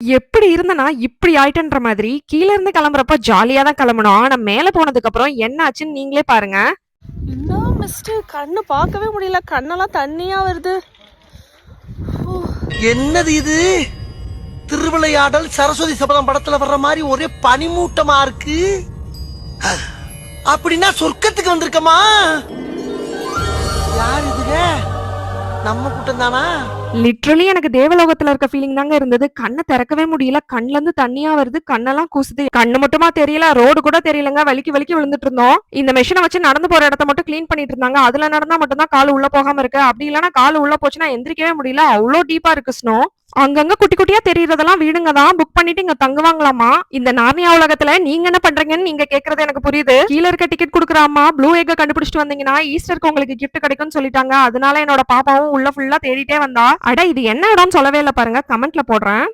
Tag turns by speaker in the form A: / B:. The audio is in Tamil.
A: எப்படி இருந்தனா இப்படி ஆயிட்டேன்ற மாதிரி கீழ இருந்து கிளம்புறப்ப ஜாலியா தான் கிளம்பணும். ஆனா மேல போனதுக்கு அப்புறம் என்ன ஆச்சுன்னு நீங்களே பாருங்க.
B: என்ன மிஸ்டர் கண்ணு பார்க்கவே முடியல. கண்ணெல்லாம் தண்ணியா வருது.
C: என்னது இது? திருவிளையாடல் சரஸ்வதி சபதம் படத்துல வர்ற மாதிரி ஒரே பனிமூட்டமா இருக்கு. அப்படின்னா சொர்க்கத்துக்கு வந்திருக்கமா? நம்ம கூட்டம் தானா
A: லிட்ரலி எனக்கு தேவலோகத்துல இருக்க ஃபீலிங் தாங்க இருந்தது. கண்ணை திறக்கவே முடியல. கண்ணுல இருந்து தண்ணியா வருது. கண்ணெல்லாம் கூசுது. கண்ணு மட்டுமா தெரியல. ரோடு கூட தெரியலங்க. வலிக்கு வலிக்கு விழுந்துட்டு இருந்தோம். இந்த மெஷினை வச்சு நடந்து போற இடத்த மட்டும் க்ளீன் பண்ணிட்டு இருந்தாங்க. அதுல நடந்தா மட்டும் தான் கால் உள்ள போகாம இருக்கு. அப்படி இல்லைன்னா கால் உள்ள போச்சுன்னா எந்திரிக்கவே முடியல. அவ்வளோ டீப்பா இருக்கு ஸ்னோ அங்கங்க குட்டி குட்டியா தெரியறதெல்லாம் வீடுங்க தான். புக் பண்ணிட்டு இங்க தங்குவாங்களாமா இந்த நார்னியா உலகத்துல நீங்க என்ன பண்றீங்கன்னு நீங்க கேக்குறது எனக்கு புரியுது. கீழ இருக்க டிக்கெட் குடுக்குற ப்ளூ எக்க கண்டுபிடிச்சிட்டு வந்தீங்கன்னா ஈஸ்டருக்கு உங்களுக்கு கிஃப்ட் கிடைக்கும்னு சொல்லிட்டாங்க. அதனால என்னோட பாப்பாவும் உள்ள ஃபுல்லா தேடிட்டே வந்தா. அட இது என்ன இடம்னு சொல்லவே இல்ல பாருங்க. கமெண்ட்ல போடுறேன்.